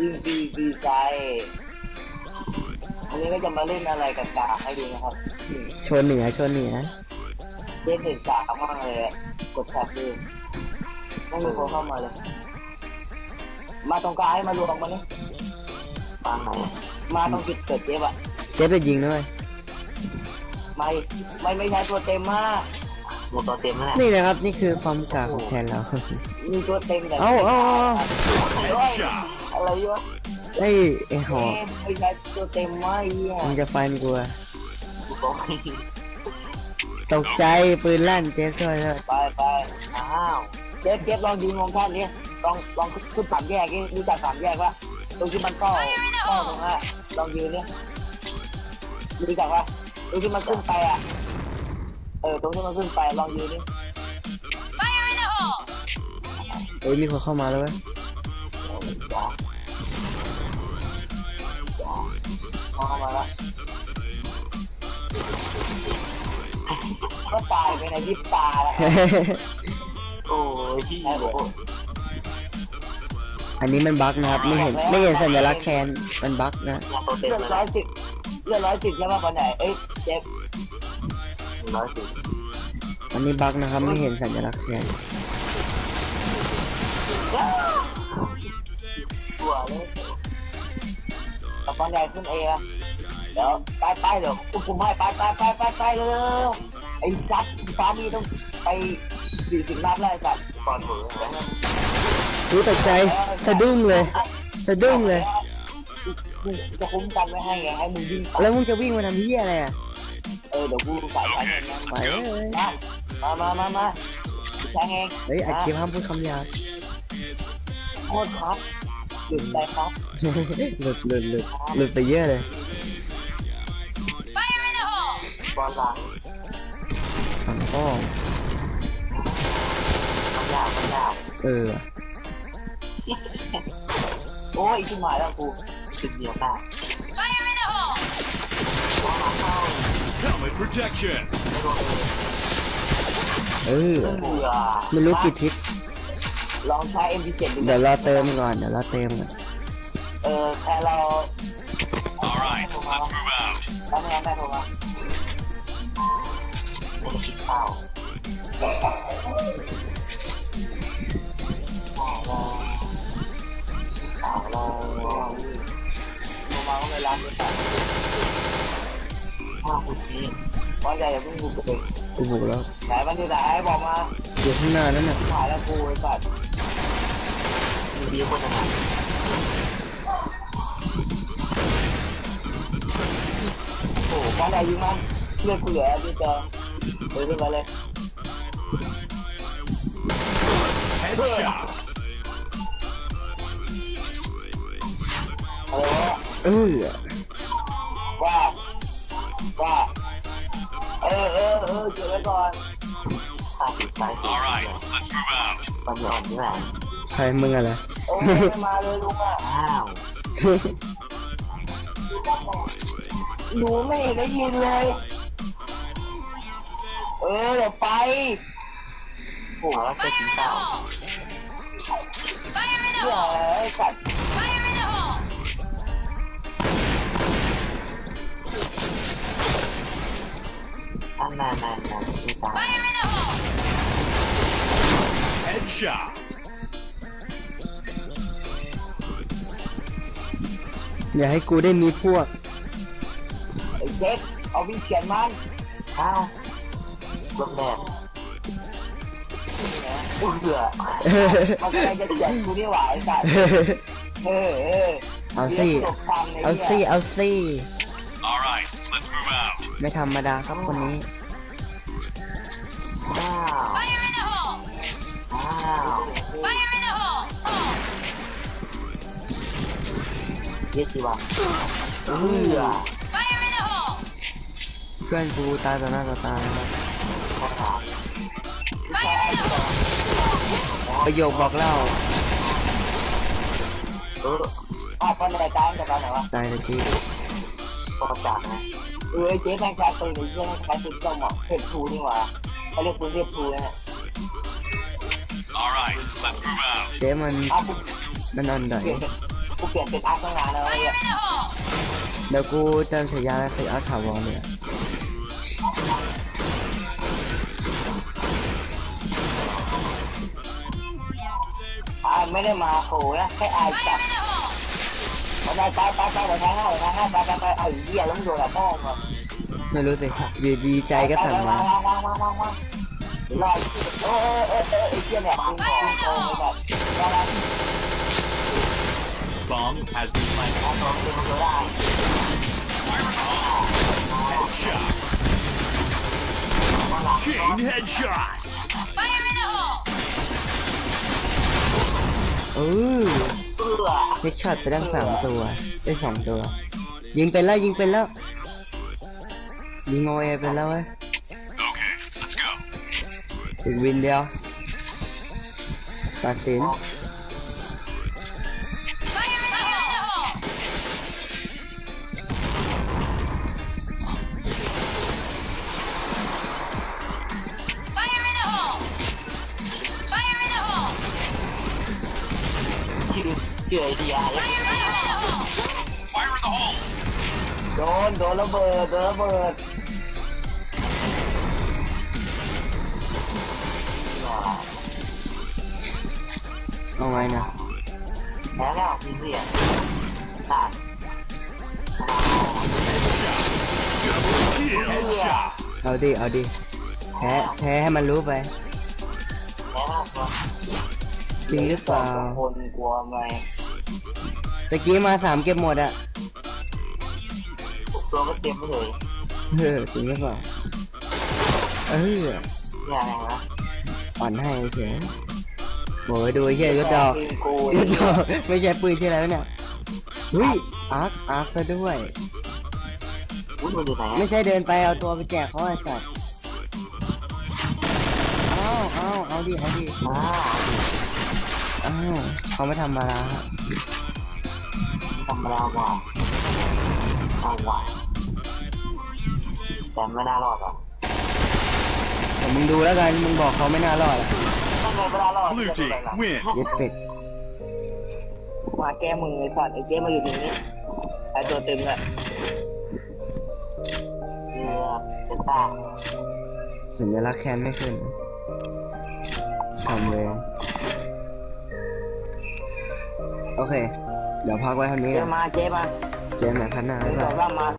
อินดีดีใจวันนี้ก็จะมาเล่นอะไรกันกาให้ดูนะครับโชว์เหนือโชว์เหนือเล่นเด็ดกามากเลยอะกดแท็บดูไม่มีคนเข้ามาเลย มาตรงกลางให้มารวมมาเนี่ยตางไหนมาตรงจุดเกิดเจ็บอะเจ๊ไปยิงด้วยไม่ไม่ไม่ใช่ตัวเต็มมากมีตัวเต็มนะนี่นะครับนี่คือความกากของแทนเรา มีตัวเต็มแต่เอาเอาเอาเฮ้ย อะไรวะไอ้ไอ้หอเอ๊ะไม่ใช่ตัวเต็มไม่เหี้ยมึงจะฟันกูอะตกใจปืนลั่นเจ๊ช่วยด้วยไปไปอ้าวเจ็บเจ็บลองยืนมองท่านนี้ลองลองขึ้นสามแยกนี่รู้จักสามแยกปะตรงที่มันก้อก้อตรงนั้นอะลองยืนเนี่ยรู้จักปะตรงที่มันขึ้นไปอะเออตรงที่มันขึ้นไปลองยืนนี่ เอ้ยมีคนเข้ามาแล้วเว้ยม เข้ามาแล้วก็ตายไปในยิบตาแล้วโอ้ยพี่อันนี้มันบั๊กนะครับไม่เห็นไม่เห็นสัญลักษณ์แคนมันบั๊กนะเลือดร้อยสิบเลือดร้อยสิบใช่ป่ะปันไหนเอ้ยเจ็บร้อยสิบอันนี้บั๊กนะครับไม่เห็นสัญลักษณ์แคนตัวเลย ตะปันใหญ่ขึ้นเองอะเดี๋ยวไปไปเดี๋ยวควบคุมให้ไปไปไปไปไปเร็วไอ้ซัดฟ้ามีต้องไปสี่สิบนัดแล้วไอ้สัตว์ก่อนเถอะรู้ตกใจสะดุ้งเลยสะดุ้งเลยกูจะคุ้มกันไม่ให้ไงให้มึงวิ่งไปแล้วมึงจะวิ่งมาทำเหี้ยอะไรอะเออเดี๋ยวกูใส่ไปเองไปเลยมามามามาแทงเองเฮ้ยอัดคลิปห้ามพูดคำหยาบโคตรครับ หยุดไปครับหลุดหลุดหลุดหลุดไปเยอะเลยบอลหลังฝั่งพ่อมันยาวมันยาวเออ โอ้ยขึ้นมาแล้วกูจุดเดียวได้ Helmet protection. เออ เบื่อไม่รู้กี่ทิศ ลองใช้ MP7 ดูเดี๋ยวรอเติมก่อน เดี๋ยวรอเติมก่อนเออแค่เรา All right, let's move out. ทำงานได้ถูกไหมไม่ได้กินข้าวข้าวเราลงมาก็ไม่รับเลยค่ะข้าวคุณพี่ว่าใจอย่าเพิ่งบุกไปกูบุกแล้วไหนมันอยู่ไหนบอกมาอยู่ข้างหน้านั่นน่ะถ่ายแล้วกูไอ้สัตว์ มีดีคนจะมาโอ้โหป้อนใดยิงมันเลือดกูเหลือที่เจอเดินขึ้นไปเลย Headshot. อะไรวะเออว่าว่าเออเออเออเก็บไว้ก่อนห้าสิบไปสิ All right, let's move out. ปัญญาอ่อนนี่แหละ ใครมึงอะไร โอ้ยไม่มาเลยลุงอะอ้าวหนูไม่เห็นได้ยินเลย เออเดี๋ยวไปโอ้โหแล้วจะกินข้าวเหี้ยไอ้สัตว์อันนั้นนั่นนั่นที่ตาย Headshot. อย่าให้กูได้มีพวก ไอ้เจ๊กเอาวิ่งเขียนมันอ้าวลมแดดกูเบื่อมันกำลังจะเขียนกูนี่หว่าไอ้สัตว์เออเออเอาสิ ดี๋ยวกูหลบทางในเอาสินี่ยเอาสิ All right, let's move out. ไม่ธรรมดาครับคนนี้ อ้าวอ้าวเยสิวะเออเพื่อนกูตายต่อหน้าต่อตาแล้วครับข้อถามประโยคบอกเล่าเอออ้าวตอนไหนตายตั้งแต่ตอนไหนวะตายตะกี้ตอนจากนะเออไอ้เจ๊แม่งแคสปืนไอ้เจ๊แม่งแคสปืนต้องหมอกเทพทูนี่หว่าเขาเรียกปืนเทพทูนะเนี่ย All right, let's Let's move out. เจ๊มันเอากูมันอ่อนดอย เปลี่ยนเป็น กูเปลี่ยนเป็นอาร์ตตั้งนานแล้วเนี่ยเดี๋ยวกูจำฉายาแล้วคืออาร์ตถาวรเลยอะอายไม่ได้มาโอ้นะแค่อายจับมาได้ไปไปไปไปทางห้าไปทางห้าไปไปไปเอาอีเหี้ยล้มโดนอะไรพ่อมึงไม่รู้สิอยู่ดีใจก็สั่นมาวางวางวางวางวางรอเออเออเออไอ้เหี้ยเนี่ยมึงมึงโตแบบว่าแล้ว Bomb has been planted. เอาตัวมึงตัวได้ Headshot. Chain headshot. เออเพื่อเช็คช็อตไปตั้งสามตัวได้สองตัว ยิงเป็นแล้วยิงเป็นแล้ว ยิงโอเอเป็นแล้วเว้ย Okay, let's go. อีกวินเดียวตัดสิน ชื่อชื่อไอเดียแล้ว Fire in the hole. โดนโดนระเบิดโดนระเบิดเอาไงนะแพ้แล้วพี่เสียขาด Headshot. เอาดิเอาดิแพ้แพ้ให้มันรู้ไปแพ้แล้วครับ จริงหรือเปล่าคนกลัวไงตะกี้มาสามเก็บหมดอะทุกตัวก็เต็มไปเลยเออจริงหรือเปล่าเออเนี่ยอะไรนะอ่อนให้เฉยโอ้ยดูไอ้เหี้ยยศดอกปืนกูยศดอกไม่ใช่ปืนที่ออะไรวะเนี่ยเฮ้ยอาร์คอาร์คซะด้วยอุ้ยมันอยู่ไหนไม่ใช่เดินไปเอาตัวไปแจกเขาไอ้สัตว์เอาเอาเอาดิเอาดิอ่า อ้าวเขาไม่ทำมาละธรรมดากว่าเอาว่ะแต่ไม่น่ารอดหรอกแต่มึงดูแล้วกันมึงบอกเขาไม่น่ารอดอะถ้าเกิดไม่น่ารอด Blue team win. เย็ดเป็ดมาแก้มือไอ้สัตว์ไอ้เจ๊มาอยู่ตรงนี้ไอ้ตัวตึงอะเนี่ยเป็นตาสัญลักษณ์แคนไม่ขึ้นทำเลย โอเค เดี๋ยวพักไว้เท่านี้เจ๊กันมาเจ๊มาเจอกันใหม่พันหน้าหนึ่งบ๊ายสบาอยงสามมา